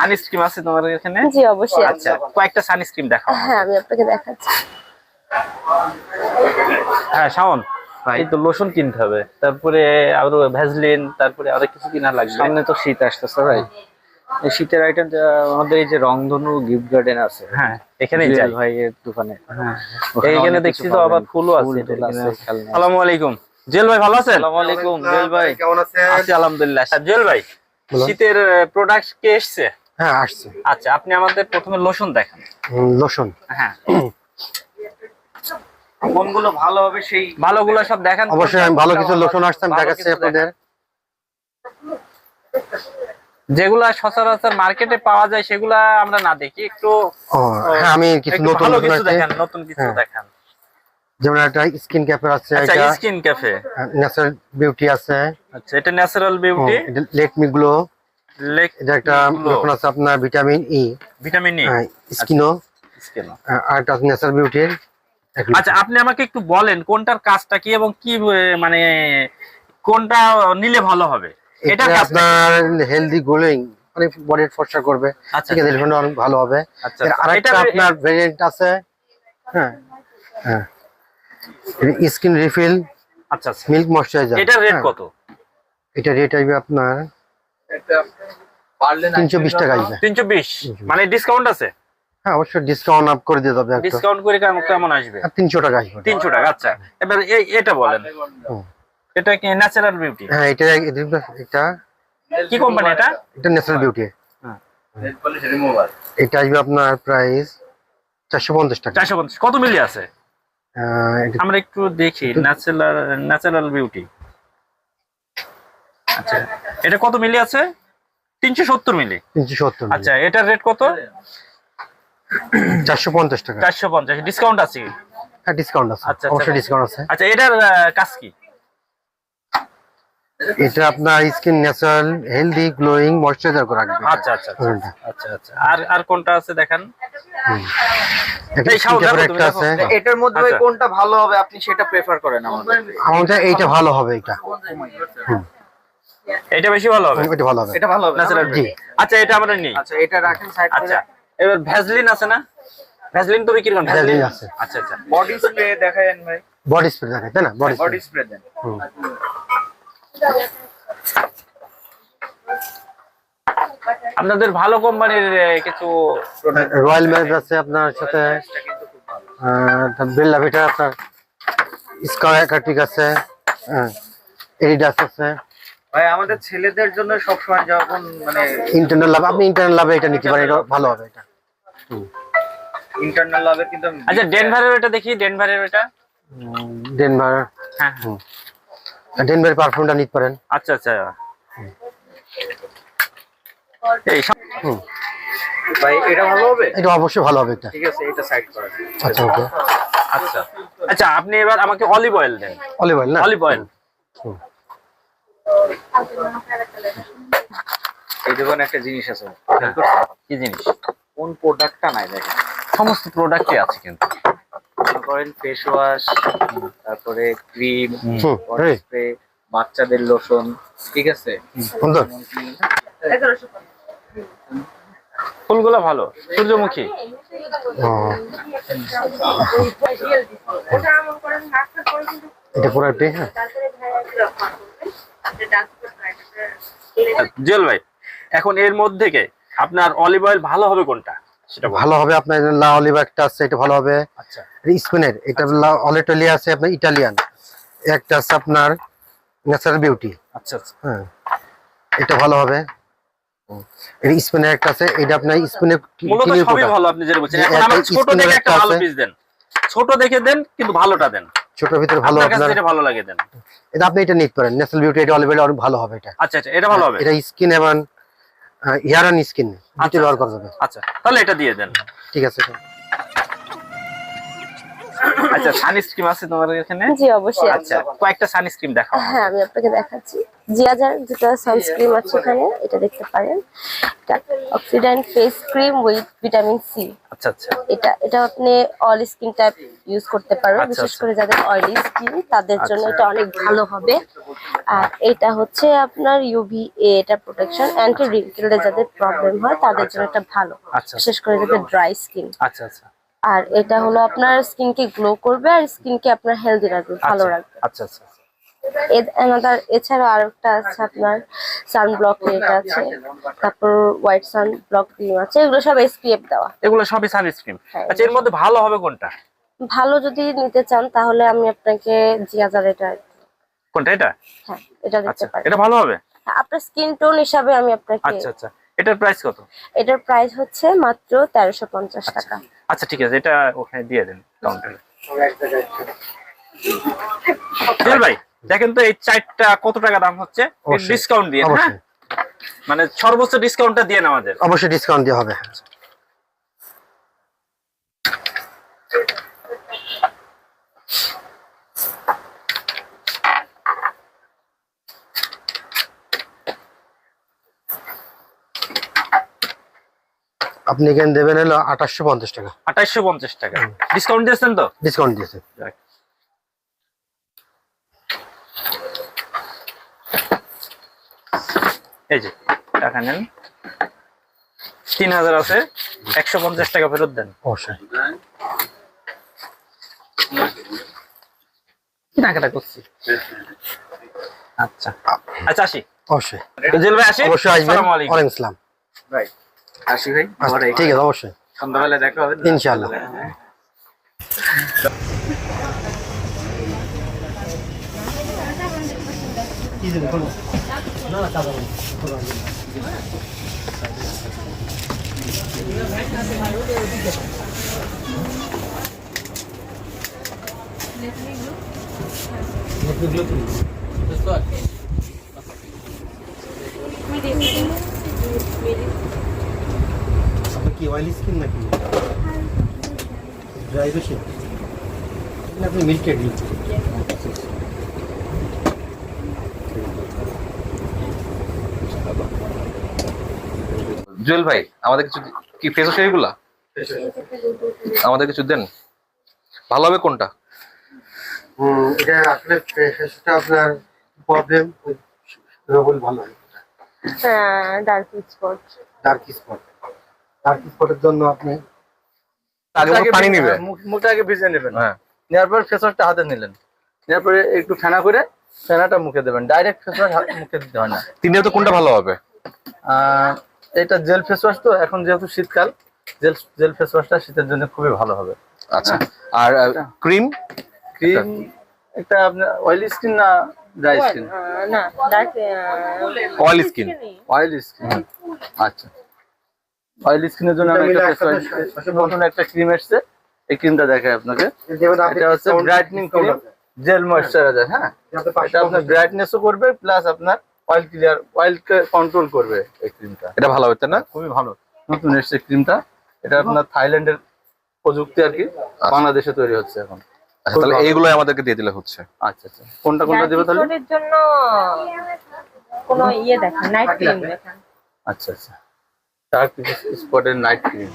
Sunscreen আছে তোমার এখানে? জি অবশ্যই আচ্ছা কয়েকটা সানস্ক্রিন দেখাও হ্যাঁ আমি আপনাকে দেখাচ্ছি। হ্যাঁ শাওন এই তো লোশন কিনতে হবে। তারপরে আরও ভ্যাসলিন তারপরে আরও কিছু কিনা লাগবে। সামনে তো শীত আসতেছে ভাই। এই শীতের আইটেম আমাদের এই যে রংধনু গিফট গার্ডেন আছে। হ্যাঁ এখানেই জুয়েল যাই। ভাইয়ের দোকানে। হ্যাঁ এইখানে দেখছি তো আবার ফুলও আছে এখানে। আসসালামু আলাইকুম। জেল ভাই ভালো আছেন? আসসালামু আলাইকুম জুয়েল ভাই কেমন আছেন? আছি আলহামদুলিল্লাহ। আচ্ছা, জুয়েল ভাই শীতের প্রোডাক্ট কে এসছে? হ্যাঁ আসছে। আচ্ছা আপনি আমাদের প্রথমে লোশন দেখান। লোশন। হ্যাঁ। কোনগুলো ভালো হবে সেই ভালোগুলো সব দেখান অবশ্যই আমি ভালো কিছু লোশন আসছে আমি দেখাচ্ছি আপনাদের। যেগুলা সচরাচর মার্কেটে পাওয়া যায় সেগুলা আমরা না দেখি একটু হ্যাঁ আমি কিছু নতুন কিছু দেখান নতুন কিছু হ্যাঁ। দেখান। যেমন একটা স্কিন ক্যাপের আছে আচ্ছা স্কিন ক্যাফে। ন্যাচারাল বিউটি আছে। আচ্ছা এটা natural beauty let me glow lake এটা একটা। আছে আপনার ভিটামিন ই ভিটামিন ই স্কিনও স্কিন। আর একটা ন্যাচারাল বিউটির আচ্ছা আপনি আমাকে একটু বলেন কোনটার কাজটা কি এবং কি মানে কোনটা নিলে ভালো হবে? এটা আপনার হেলদি গ্লোয়িং মানে বডি ফর্সা করবে। আচ্ছা, ঠিক আছে লোশনটা অনেক ভালো হবে। আচ্ছা এর আচ্ছা। আরেকটা এটা- আপনার ভেরিয়েন্ট আছে। হ্যাঁ হ্যাঁ। স্কিন রিফিল আচ্ছা আচ্ছা। মিল্ক ময়শ্চারাইজার এটার রেট কত? এটা রেট আসবে আপনার না তিনশো বিশ টাকা আসবে তিনশো বিশ? মানে ডিসকাউন্ট আছে? হ্যাঁ অবশ্যই ডিসকাউন্ট আপ করে দিয়ে যাবে ডিসকাউন্ট করে কেমন কেমন আসবে? তিনশো টাকা আসবে। তিনশো টাকা আচ্ছা। এবার এই এটা বলেন। এটা কি ন্যাচারাল বিউটি হ্যাঁ এটা এটা কি কোম্পানি এটা? এটা ন্যাচারাল বিউটি এটা আসবে আপনার প্রাইস চারশো পঞ্চাশ টাকা। চারশো পঞ্চাশ। কত মিলি আছে? আহ, এটা আমরা একটু দেখি ন্যাচারাল ন্যাচারাল বিউটি আচ্ছা। এটা কত মিলি আছে? তিনশো সত্তর মিলি। তিনশো সত্তর আচ্ছা এটার রেট কত? চারশো পঞ্চাশ টাকা। চারশো পঞ্চাশ। ডিসকাউন্ট আছে হ্যাঁ ডিসকাউন্ট আছে। আচ্ছা, আচ্ছা। অবশ্যই ডিসকাউন্ট আছে। আচ্ছা এটার কাজ কি? এটা আপনার skin natural healthy glowing moisturizer করে রাখবে। আচ্ছা আচ্ছা আচ্ছা। আচ্ছা আচ্ছা। আর আর কোনটা আছে দেখান। এটার মধ্যে আচ্ছা। কোনটা ভালো হবে আপনি সেটা প্রেফার করেন আমাদের। আমাদের এইটা ভালো হবে এটা। এটা বেশি ভালো হবে? এটা ভালো হবে। এটা ভালো হবে ন্যাচারাল জি। আচ্ছা এটা আমরা নিই। আচ্ছা এটা রাখেন সাইড আচ্ছা। এবার ভ্যাসলিন আছে না? ভ্যাসলিন তো বিক্রি করেন ভ্যাসলিন আছে। আচ্ছা আচ্ছা। বডি স্প্রে দেখায়েন ভাই। বডি স্প্রে দেখায় তাই না? Body body spray. দেন। আপনাদের ভালো কোম্পানির কিছু রয়্যাল ম্যাজ আছে আপনার সাথে। বেল্লা ভিটা আপনার স্কার একাটিক আছে। এডিডাস আছে। ভাই আমাদের ছেলেদের জন্য সবসময় যখন মানে ইন্টারনাল লাভ আপনি ইন্টারনাল লাভে এটা নিতে পারেন এটা ভালো হবে এটা। ইন্টারনাল লাভের কিন্তু আচ্ছা ডেনভারের এটা দেখি ডেনভারের এটা ডেনভার হ্যাঁ। ডেনভার পারফিউমটা নিতে পারেন। আচ্ছা আচ্ছা। এই সব- ভাই এটা ভালো হবে? এটা অবশ্যই ভালো হবে এটা। ঠিক আছে এটা সাইড করেন আচ্ছা ওকে। আচ্ছা। আচ্ছা আপনি এবার আমাকে অলিভ অয়েল দেন। অলিভ অয়েল না? অলিভ অয়েল এই দোকানে একটা জিনিস আছে। কি জিনিস? কোন প্রোডাক্টটা নাই দেখেন। সমস্ত প্রোডাক্টই আছে কিন্তু। মনে করেন ফেস ওয়াশ তারপরে ক্রিম। স্প্রে বাচ্চাদের লোশন ঠিক আছে? সুন্দর। ফুলগুলো ভালো। সূর্যমুখী। এটা পুরো জুয়েল ভাই এখন এর মধ্যে থেকে আপনার অলিভ অয়েল ভালো হবে কোনটা? সেটা ভালো হবে আপনার লা অলিভ একটা আছে এটা ভালো হবে। আচ্ছা। স্পেনের এটা লা অলিটলি আছে আপনার ইটালিয়ান। একটা আছে আপনার ন্যাচারাল বিউটি আচ্ছা আচ্ছা। হ্যাঁ এটা ভালো হবে। এটা স্পেনের একটা আছে এটা আপনার স্পেনের মূলত সবই ভালো আপনি যেটা বলছেন। এখন আমার ছোট দেখে একটা ভালো পিস দেন। ছোট দেখে দেন কিন্তু ভালোটা দেন। ছোট ভিতরে ভালো আপনার আপনার ভালো লাগে দেন। এটা আপনি এটা নিতে পারেন ন্যাচারাল বিউটি এটা অলরেডি অনেক ভালো হবে এটা। আচ্ছা আচ্ছা এটা ভালো হবে? এটা স্কিন এবং হেয়ার অন স্কিন দুটো আচ্ছা, ব্যবহার করা যাবে। আচ্ছা তাহলে এটা দিয়ে দেন। ঠিক আছে আচ্ছা সানস্ক্রিন আছে তোমার এখানে? জি অবশ্যই আচ্ছা কয়েকটা সানস্ক্রিন দেখাও হ্যাঁ আমি আপনাকে দেখাচ্ছি। জিয়াজার যেটা সানস্ক্রিন আছে এখানে এটা দেখতে পারেন। এটা oxidant face cream with vitamin C আচ্ছা আচ্ছা। এটা এটা আপনি অল স্কিন টাইপ ইউজ করতে পারবেন আচ্ছা, বিশেষ আচ্ছা। করে যাদের অয়েলি স্কিন তাদের জন্য আচ্ছা। এটা অনেক ভালো হবে। আর এটা হচ্ছে আপনার ইউভি এ এটা প্রোটেকশন অ্যান্টি রিঙ্কেলে যাদের প্রবলেম হয় তাদের জন্য এটা ভালো। বিশেষ করে যাদের ড্রাই স্কিন আচ্ছা আচ্ছা। আর এটা হলো আপনার স্কিনকে গ্লো করবে আর স্কিনকে আপনার হেলদি রাখবে ভালো আচ্ছা, রাখবে আচ্ছা। আচ্ছা এনাদার এছাড়াও আরেকটা আছে আপনার সানব্লক এটা আছে। তারপর হোয়াইট সানব্লক ক্রিম আছে এগুলো সব এসপিএফ দেওয়া। এগুলো সবই সানস্ক্রিন হ্যাঁ, আচ্ছা এর মধ্যে ভালো হবে কোনটা? ভালো যদি নিতে চান তাহলে আমি আপনাকে জিয়াজার এটা কোনটা এটা? হ্যাঁ এটা দিতে আচ্ছা পারি এটা ভালো হবে? আপনার স্কিন টোন হিসাবে আমি আপনাকে আচ্ছা আচ্ছা। এটার প্রাইস কত? এটার প্রাইস হচ্ছে মাত্র তেরোশো পঞ্চাশ টাকা। আচ্ছা ঠিক আছে এটা ওখানে দিয়ে দেন কাউন্টারে ভাই দেখেন তো এই চারটা কত টাকা দাম হচ্ছে? ডিসকাউন্ট দিয়ে হ্যাঁ? মানে সর্বোচ্চ ডিসকাউন্টটা দিয়ে আমাদের অবশ্যই ডিসকাউন্ট দিয়ে হবে। আপনি এখানে দেবেন হলো আঠাশশো পঞ্চাশ টাকা। আঠাইশশো পঞ্চাশ টাকা। ডিসকাউন্ট দিয়েছেন তো? ডিসকাউন্ট দিয়েছে। এই যে টাকা নেন। তিন হাজার আছে একশো পঞ্চাশ টাকা ফেরত দেন। অবশ্যই। করছি? আচ্ছা। আচ্ছা আসি। অবশ্যই। ভাই আসি। অবশ্যই আসবেন। ওয়ালাইকুম আসসালাম। ভাই আসি ভাই আচ্ছা, ঠিক আছে অবশ্যই। সন্ধ্যাবেলা দেখা হবে ইনশাআল্লাহ। আপনার কি অয়েলি স্কিন নাকি? ড্রাই বেশি আপনি ইউজ জুয়েল ভাই আমাদের কিছু কি ফেস ওয়াশ এগুলা আমাদের কিছু দেন। ভালো হবে কোনটা? হুম এটা আসলে ফেসটা আপনার প্রবলেম বল ভালো হয়। হ্যাঁ ডার্ক স্পট ডার্ক স্পট স্পটের জন্য আপনি আগে মতো পানি নিবে। মুখটা আগে ভিজে নেবেন। হ্যাঁ। নেওয়ার পর ফেস ওয়াশটা হাতে নিলেন। নেওয়ার পরে একটু ফেনা করে ফেনাটা মুখে দেবেন। ডাইরেক্ট ফেস ওয়াশ মুখে দিতে হয় না। তো কোনটা ভালো হবে? আহ, এটা জেল ফেস ওয়াশ তো এখন যেহেতু শীতকাল জেল জেল ফেস ওয়াশটা শীতের জন্য খুবই ভালো হবে। আচ্ছা। আর ক্রিম? ক্রিম একটা আপনার অয়েলি স্কিন না ড্রাই স্কিন না অয়েল স্কিন অয়েল স্কিন আচ্ছা। অয়েল স্কিনের জন্য আমি একটা নতুন একটা ক্রিম এসেছে। এই ক্রিমটা দেখাই আপনাকে। এটা হচ্ছে ব্রাইটনিং ক্রিম জেল ময়শ্চারাইজার হ্যাঁ। এটা আপনার ব্রাইটনেসও করবে প্লাস আপনার অয়েল ক্লিয়ার অয়েল কন্ট্রোল করবে এই ক্রিমটা এটা ভালো তাই না? খুবই ভালো। নতুন এসেছে ক্রিমটা এটা আপনার থাইল্যান্ডের প্রযুক্তি আর কি বাংলাদেশে তৈরি হচ্ছে এখন। আচ্ছা তাহলে এইগুলো আমাদেরকে দিয়ে দিলে হচ্ছে। আচ্ছা আচ্ছা। কোনটা কোনটা দেবে তাহলে? জন্য কোনো ইয়ে দেখান নাইট ক্রিম দেখান আচ্ছা আচ্ছা। Dark স্পটের night cream